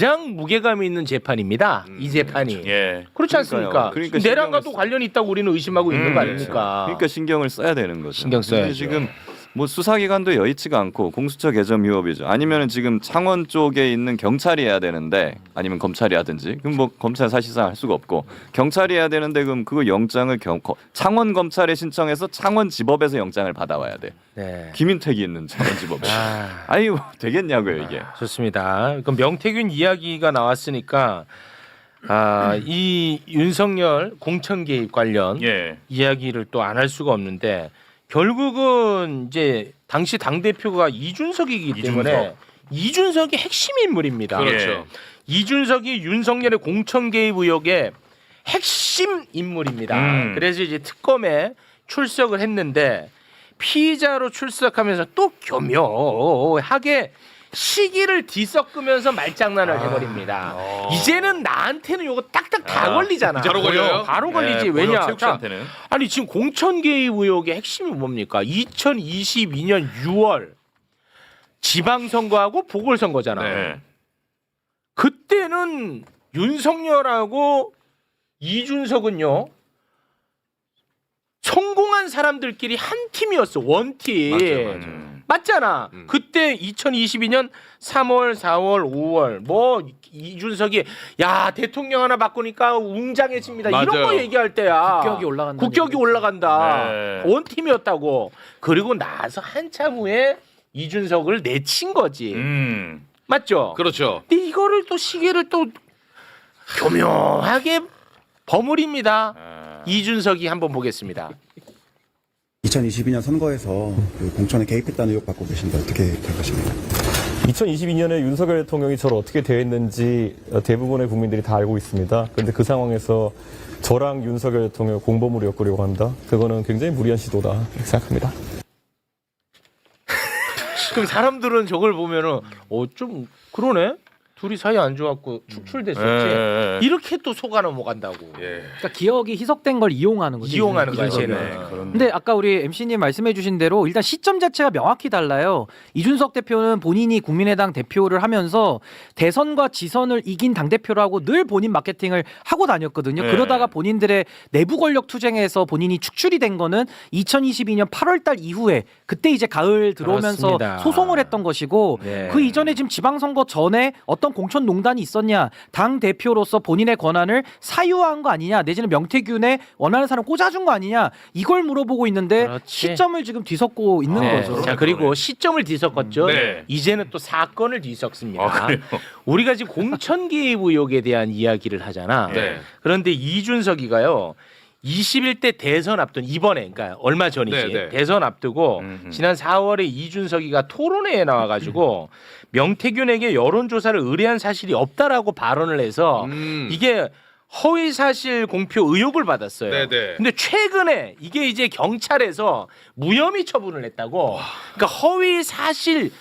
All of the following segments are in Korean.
가장 무게감이 있는 재판입니다. 이 재판이. 예. 그렇지 않습니까? 그러니까 내란과도 신경을 관련이 있다고 우리는 의심하고 있는 음, 거 그렇죠. 아닙니까? 그러니까 신경을 써야 되는 거죠. 신경 써야죠. 근데 지금 뭐 수사기관도 여의치가 않고 공수처 개점 위협이죠. 아니면은 지금 창원 쪽에 있는 경찰이 해야 되는데 아니면 검찰이 하든지 그럼 뭐 검찰 사실상 할 수가 없고 경찰이 해야 되는데 그럼 그거 영장을 경, 거- 창원 검찰에 신청해서 창원 지법에서 영장을 받아와야 돼. 네. 김인택이 있는 창원 지법에. 아, 아이고 되겠냐고요 이게. 좋습니다. 그럼 명태균 이야기가 나왔으니까 아, 이 윤석열 공천 개입 관련 예. 이야기를 또 안 할 수가 없는데 결국은 이제 당시 당 대표가 이준석이기 때문에 이준석이 핵심 인물입니다. 그렇죠. 이준석이 윤석열의 공천 개입 의혹의 핵심 인물입니다. 음. 그래서 이제 특검에 출석을 했는데 피의자로 출석하면서 또 교묘하게 시기를 뒤섞으면서 말장난을 해버립니다. 이제는 나한테는 요거 딱딱 다 아, 걸리잖아. 바로 걸려요? 바로 걸리지. 예, 왜냐? 자, 씨한테는. 아니 지금 공천 개입 의혹의 핵심이 뭡니까? 2022년 6월 지방선거하고 보궐선거잖아. 네. 그때는 윤석열하고 이준석은요 성공한 사람들끼리 한 팀이었어 원팀 맞아요, 맞아요. 음. 맞잖아 음. 그때 2022년 3월 4월 5월 뭐 이준석이 야 대통령 하나 바꾸니까 웅장해집니다 이런 맞아요. 거 얘기할 때야 국격이 올라간다. 국격이 올라간다 네. 원팀이었다고 그리고 나서 한참 후에 이준석을 내친 거지 음. 맞죠? 그렇죠. 근데 이거를 또 시계를 또 교묘하게 버무립니다. 아. 이준석이 한번 보겠습니다. 2022년 선거에서 그 공천에 개입했다는 의혹 받고 계신데 어떻게 생각하십니까? 2022년에 윤석열 대통령이 저를 어떻게 대했는지 대부분의 국민들이 다 알고 있습니다. 그런데 그 상황에서 저랑 윤석열 대통령 공범으로 엮으려고 한다? 그거는 굉장히 무리한 시도다 이렇게 생각합니다. 그럼 사람들은 저걸 보면은 어 좀 그러네. 둘이 사이 안 좋았고 축출됐었지. 예. 이렇게 또 속아 넘어간다고. 예. 그러니까 기억이 희석된 걸 이용하는 거죠. 이용하는 거야, 이준석이. 쟤는. 근데 아까 우리 MC님 말씀해주신 대로 일단 시점 자체가 명확히 달라요. 이준석 대표는 본인이 국민의당 대표를 하면서 대선과 지선을 이긴 당 대표라고 늘 본인 마케팅을 하고 다녔거든요. 네. 그러다가 본인들의 내부 권력 투쟁에서 본인이 축출이 된 거는 2022년 8월달 이후에 그때 이제 가을 들어오면서 그렇습니다. 소송을 했던 것이고 네. 그 이전에 지금 지방선거 전에 어떤 공천 농단이 있었냐 당 대표로서 본인의 권한을 사유한 거 아니냐 내지는 명태균에 원하는 사람 꽂아준 거 아니냐 이걸 물어보고 있는데 그렇지. 시점을 지금 뒤섞고 있는 네. 거죠. 자 그리고 시점을 뒤섞었죠. 네. 이제는 또 사건을 뒤섞습니다. 아, 그래요? 우리가 지금 공천 개입 의혹에 대한 이야기를 하잖아. 네. 그런데 이준석이가요. 21대 대선 앞둔 이번에 그러니까 얼마 전이지 네, 네. 대선 앞두고 음흠. 지난 4월에 이준석이가 토론회에 나와가지고 명태균에게 여론조사를 의뢰한 사실이 없다라고 발언을 해서 음. 이게 허위 사실 공표 의혹을 받았어요. 네, 네. 근데 최근에 이게 이제 경찰에서 무혐의 처분을 했다고. 그러니까 허위 사실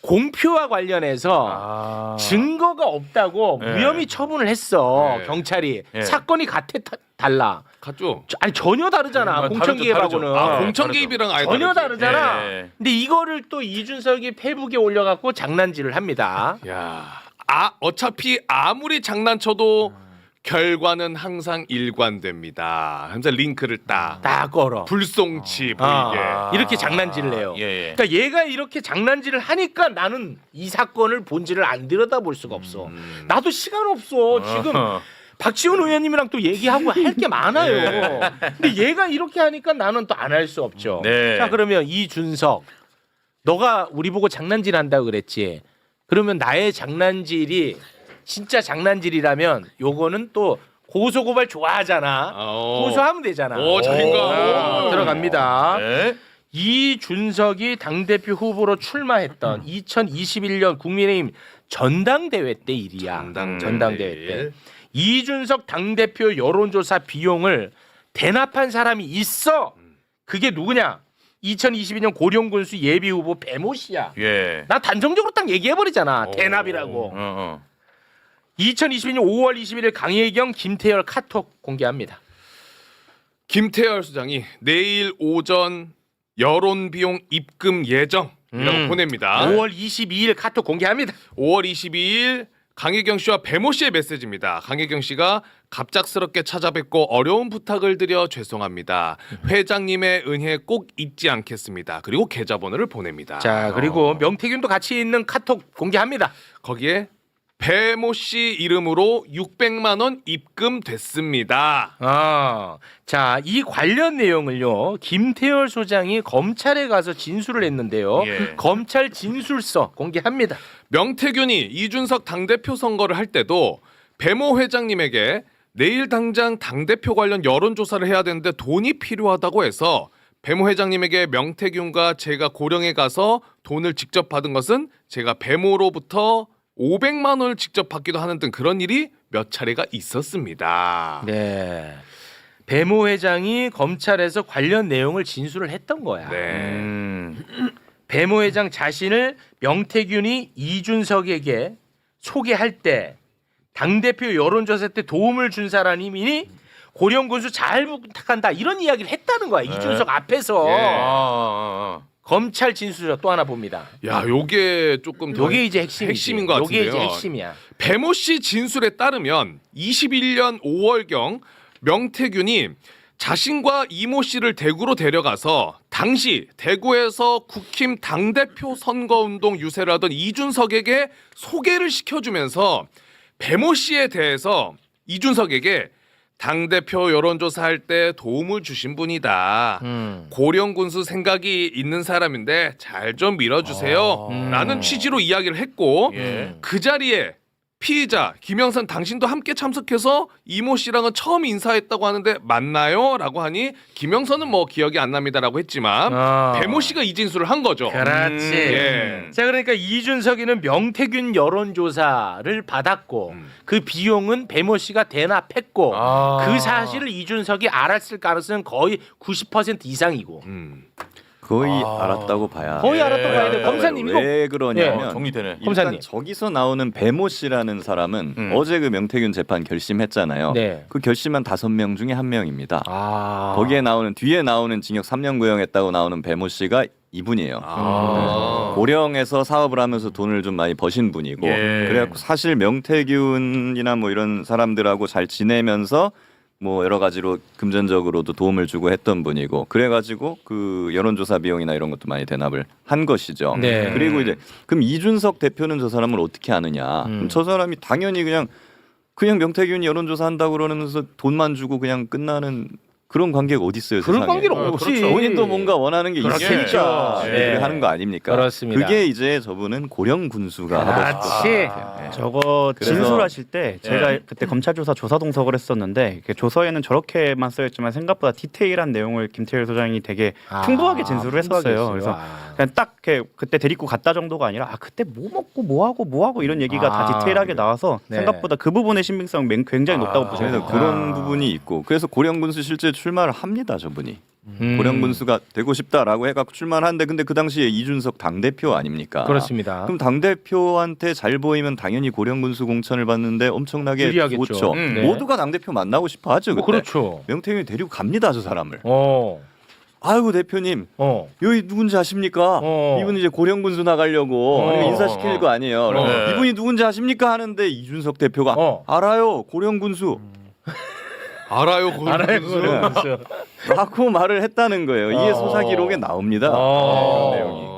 공표와 관련해서 아. 증거가 없다고 네. 무혐의 처분을 했어 네. 경찰이 네. 사건이 다- 달라 갔죠. 저- 아니 전혀 다르잖아 아, 공천 다르죠, 개입하고는 다르죠. 아, 공천 다르죠. 개입이랑 아예 전혀 다르지. 다르잖아 예. 근데 이거를 또 이준석이 페북에 올려갖고 장난질을 합니다 야, 아 어차피 아무리 장난쳐도 결과는 항상 일관됩니다. 항상 링크를 딱다 걸어 불송치 아, 보이게 이렇게 장난질을 해요 예, 예. 그러니까 얘가 이렇게 장난질을 하니까 나는 이 사건을 본질을 안 들여다볼 수가 없어 음. 나도 시간 없어 지금 어허. 박지원 의원님이랑 또 얘기하고 할 게 많아요. 근데 얘가 이렇게 하니까 나는 또 안 할 수 없죠. 네. 자 그러면 이준석, 너가 우리 보고 장난질 한다 그랬지. 그러면 나의 장난질이 진짜 장난질이라면 요거는 또 고소 고발 좋아하잖아. 어. 고소하면 되잖아. 오, 자신감. 오, 들어갑니다. 네. 이준석이 당대표 후보로 출마했던 2021년 국민의힘 전당대회 때 일이야. 전당대회. 전당대회 때. 이준석 당대표 여론조사 비용을 대납한 사람이 있어. 그게 누구냐? 2022년 고령군수 예비 후보 배모 씨야. 예. 나 단정적으로 딱 얘기해 버리잖아. 오. 대납이라고. 어, 어. 2022년 5월 21일 강혜경 김태열 카톡 공개합니다. 김태열 수장이 내일 오전 여론 비용 입금 예정이라고 음. 보냅니다. 5월 22일 카톡 공개합니다. 5월 22일 강혜경 씨와 배모 씨의 메시지입니다. 강혜경 씨가 갑작스럽게 찾아뵙고 어려운 부탁을 드려 죄송합니다. 회장님의 은혜 꼭 잊지 않겠습니다. 그리고 계좌번호를 보냅니다. 자 그리고 명태균도 같이 있는 카톡 공개합니다. 거기에 배모 씨 이름으로 600만 원 입금됐습니다. 아, 자, 이 관련 내용을요, 김태열 소장이 검찰에 가서 진술을 했는데요. 예. 검찰 진술서 공개합니다. 명태균이 이준석 당대표 선거를 할 때도 배모 회장님에게 내일 당장 당대표 관련 여론조사를 해야 되는데 돈이 필요하다고 해서 배모 회장님에게 명태균과 제가 고령에 가서 돈을 직접 받은 것은 제가 배모로부터 500만 원을 직접 받기도 하는 등 그런 일이 몇 차례가 있었습니다. 네. 배모 회장이 검찰에서 관련 내용을 진술을 했던 거야. 네. 음. 배모 회장 자신을 명태균이 이준석에게 소개할 때 당대표 여론조사 때 도움을 준 사람이니 고령 군수 잘 부탁한다 이런 이야기를 했다는 거야 이준석 앞에서 예. 아, 검찰 진술서 또 하나 봅니다. 야, 요게 조금 더 요게 이제 핵심이지. 핵심인 것 요게 이제 같은데요. 핵심이야. 배모 씨 진술에 따르면 21년 5월경 명태균이 자신과 이모 씨를 대구로 데려가서 당시 대구에서 국힘 당대표 선거운동 유세를 하던 이준석에게 소개를 시켜주면서 배모 씨에 대해서 이준석에게 당대표 여론조사 할 때 도움을 주신 분이다. 음. 고령 군수 생각이 있는 사람인데 잘 좀 밀어주세요. 아. 라는 취지로 이야기를 했고 예. 그 자리에 피의자 김영선 당신도 함께 참석해서 이모 씨랑은 처음 인사했다고 하는데 맞나요? 라고 하니 김영선은 뭐 기억이 안 납니다라고 했지만 아. 배모 씨가 이 진술을 한 거죠. 그렇지. 예. 자 그러니까 이준석이는 명태균 여론조사를 받았고 음. 그 비용은 배모 씨가 대납했고 아. 그 사실을 이준석이 알았을 가능성은 거의 90% 이상이고 음. 거의 알았다고 봐야. 거의 알았다고 봐야 돼. 예. 검사님, 이거- 왜 그러냐면 예, 정리되네. 일단 검사님. 저기서 나오는 배모 씨라는 사람은 음. 어제 그 명태균 재판 결심했잖아요. 네. 그 결심한 다섯 명 중에 한 명입니다. 아 거기에 나오는 뒤에 나오는 징역 3년 구형했다고 나오는 배모 씨가 이분이에요. 아. 고령에서 사업을 하면서 돈을 좀 많이 버신 분이고 예. 그래갖고 사실 명태균이나 뭐 이런 사람들하고 잘 지내면서 뭐 여러 가지로 금전적으로도 도움을 주고 했던 분이고 그래가지고 그 여론조사 비용이나 이런 것도 많이 대납을 한 것이죠. 네. 그리고 이제 그럼 이준석 대표는 저 사람을 어떻게 아느냐? 음. 그럼 저 사람이 당연히 그냥 그냥 명태균이 여론조사 한다고 그러면서 돈만 주고 그냥 끝나는 그런 관계가 어디 있어요? 그런 세상에. 관계는 어, 없지. 그렇죠. 본인도 뭔가 원하는 게. 있으니까 예. 네. 하는 거 아닙니까? 그렇습니다. 그게 이제 저분은 고령 군수가 하고 그렇지. 싶었다. 저거 그래서- 진술하실 때 제가 예. 그때 검찰 조사 조사 동석을 했었는데 이렇게 조서에는 저렇게만 써있지만 생각보다 디테일한 내용을 김태일 소장이 되게 아, 풍부하게 진술을 했었어요. 그래서 아. 그냥 딱 이렇게 그때 데리고 갔다 정도가 아니라 아 그때 뭐 먹고 뭐 하고 뭐 하고 이런 얘기가 아, 다 디테일하게 나와서 네. 생각보다 그 부분의 신빙성 은 굉장히 높다고 아. 보셔야 그래서. 그런 부분이 있고 그래서 고령 군수 실제 출마를 합니다 저분이 음. 고령 군수가 되고 싶다라고 해갖고 출마를 하는데 근데 그 당시에 이준석 당 대표 아닙니까? 그렇습니다. 그럼 당 대표한테 잘 보이면 당연히 고령 군수 공천을 받는데 엄청나게 유리하겠죠. 좋죠. 음, 네. 모두가 당 대표 만나고 싶어 하죠. 뭐 그때. 그렇죠. 명태균이 데리고 갑니다 저 사람을. 어. 아이고 대표님 어. 여기 누군지 아십니까? 어. 이분 이제 고령 군수 나가려고 어. 인사시킬 거 아니에요. 네. 이분이 누군지 아십니까 하는데 이준석 대표가 어. 알아요 고령 군수 알아요, 고령 알아요. 그거는 진짜. 라고 말을 했다는 거예요. 이게 어. 수사 기록에 나옵니다. 어. 이런 내용이.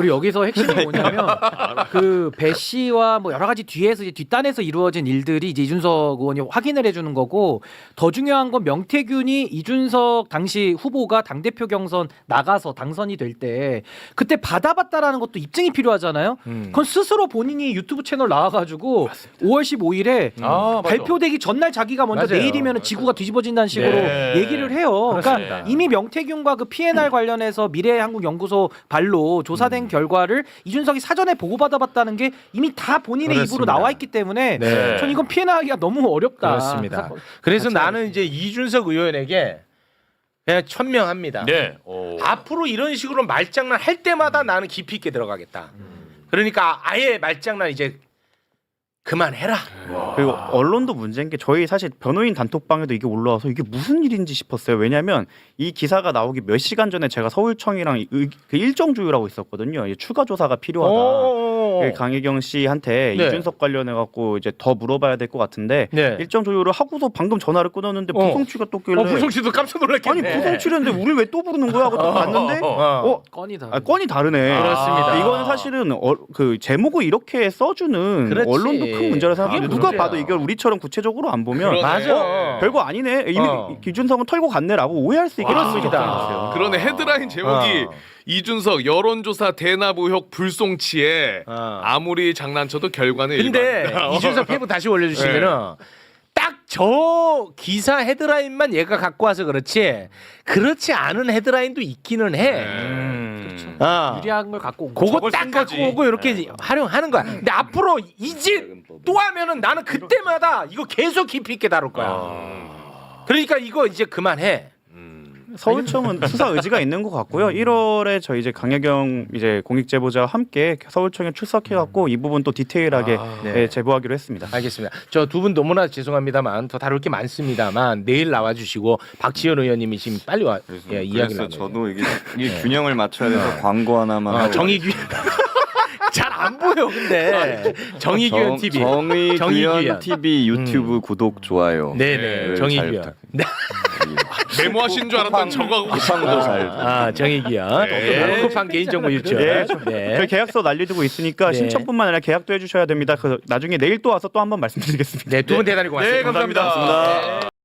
어. 그리고 여기서 핵심이 뭐냐면 그 배 씨와 뭐 여러 가지 뒤에서 이제 뒷단에서 이루어진 일들이 이제 이준석 의원이 확인을 해주는 거고 더 중요한 건 명태균이 이준석 당시 후보가 당 대표 경선 나가서 당선이 될 때 그때 받아봤다라는 것도 입증이 필요하잖아요. 음. 그건 스스로 본인이 유튜브 채널 나와가지고 5월 15일에 아, 맞아. 발표되기 전날 자기가 먼저 맞아요. 내일이면 지구가 뒤집어진다는 식으로 네. 얘기를 해요. 그러니까 그렇습니다. 이미 명태균과 그 PNR 관련해서 미래한국연구소 발로 조사된 결과를 이준석이 사전에 보고받아봤다는 게 이미 다 본인의 입으로 그렇습니다. 나와 있기 때문에 네. 전 이건 피해나기가 너무 어렵다. 그렇습니다. 그래서 나는 이제 이준석 의원에게 그냥 천명합니다. 네. 오. 앞으로 이런 식으로 말장난 할 때마다 나는 깊이 있게 들어가겠다. 그러니까 아예 말장난 이제 그만해라. 그리고 언론도 문제인 게 저희 사실 변호인 단톡방에도 이게 올라와서 이게 무슨 일인지 싶었어요. 왜냐하면 이 기사가 나오기 몇 시간 전에 제가 서울청이랑 의- 그 일정 조율하고 있었거든요. 추가 조사가 필요하다. 어, 그 강혜경 씨한테 네. 이준석 관련해 갖고 이제 더 물어봐야 될 것 같은데 네. 일정 조율을 하고서 방금 전화를 끊었는데 어. 부송치가 떴길래 어, 부성 씨도 깜짝 아니 놀랐겠네. 부송치는데 우리 왜 또 부르는 거야 하고 또 봤는데 어. 어 건이 다. 아, 건이 다르네. 그렇습니다. 이거는 사실은 어, 그 제목을 이렇게 써주는 그렇지. 언론도 큰 문제라 생각해요. 이게 누가 문제야. 봐도 이걸 우리처럼 구체적으로 안 보면 그러네. 맞아. 어, 별거 아니네. 이미 어. 기준성은 털고 갔네라고 오해할 수 있게 그렇습니다. 그러네 헤드라인 제목이 어. 이준석 여론조사 대납 의혹 불송치에 어. 아무리 장난쳐도 결과는 근데 일반이다. 이준석 페이브 다시 올려주시면은 딱 저 기사 헤드라인만 얘가 갖고 와서 그렇지 그렇지 않은 헤드라인도 있기는 해. 음. 아. 유리한 걸 갖고 온 그거 저걸 딱쓴 갖고. 오고 이렇게 활용하는 거야. 근데 앞으로 이제 또 하면은 나는 그때마다 이거 계속 깊이 있게 다룰 거야. 그러니까 이거 이제 그만해. 서울청은 수사 의지가 있는 것 같고요. 1월에 저희 이제 강혜경 이제 공익 제보자와 함께 서울청에 출석해갖고 이 부분 또 디테일하게 예, 제보하기로 했습니다. 알겠습니다. 저 두 분 너무나 죄송합니다만 더 다룰 게 많습니다만 내일 나와주시고 박지원 의원님이 지금 빨리 와 그래서, 예, 이야기 그래서 나눠요. 저도 이게, 이게 균형을 맞춰야 돼서 광고 하나만 아, 하고 정의규 잘 안 보여 근데 정의규현 TV 정의 정의규현. 규현 TV 유튜브 구독 좋아요. 네네 잘 정의규현. 부탁드립니다. 네. 메모하신 줄 알았던 저거하고 쿠팡도 잘. 아 정의규현. 네. 쿠팡 개인정보 유출. 예, 네. 저희 계약서 날려두고 있으니까 네. 신청뿐만 아니라 계약도 해주셔야 됩니다. 그 나중에 내일 또 와서 또 한번 말씀드리겠습니다. 네, 두분 대단히 고맙습니다. 네, 감사합니다. 네.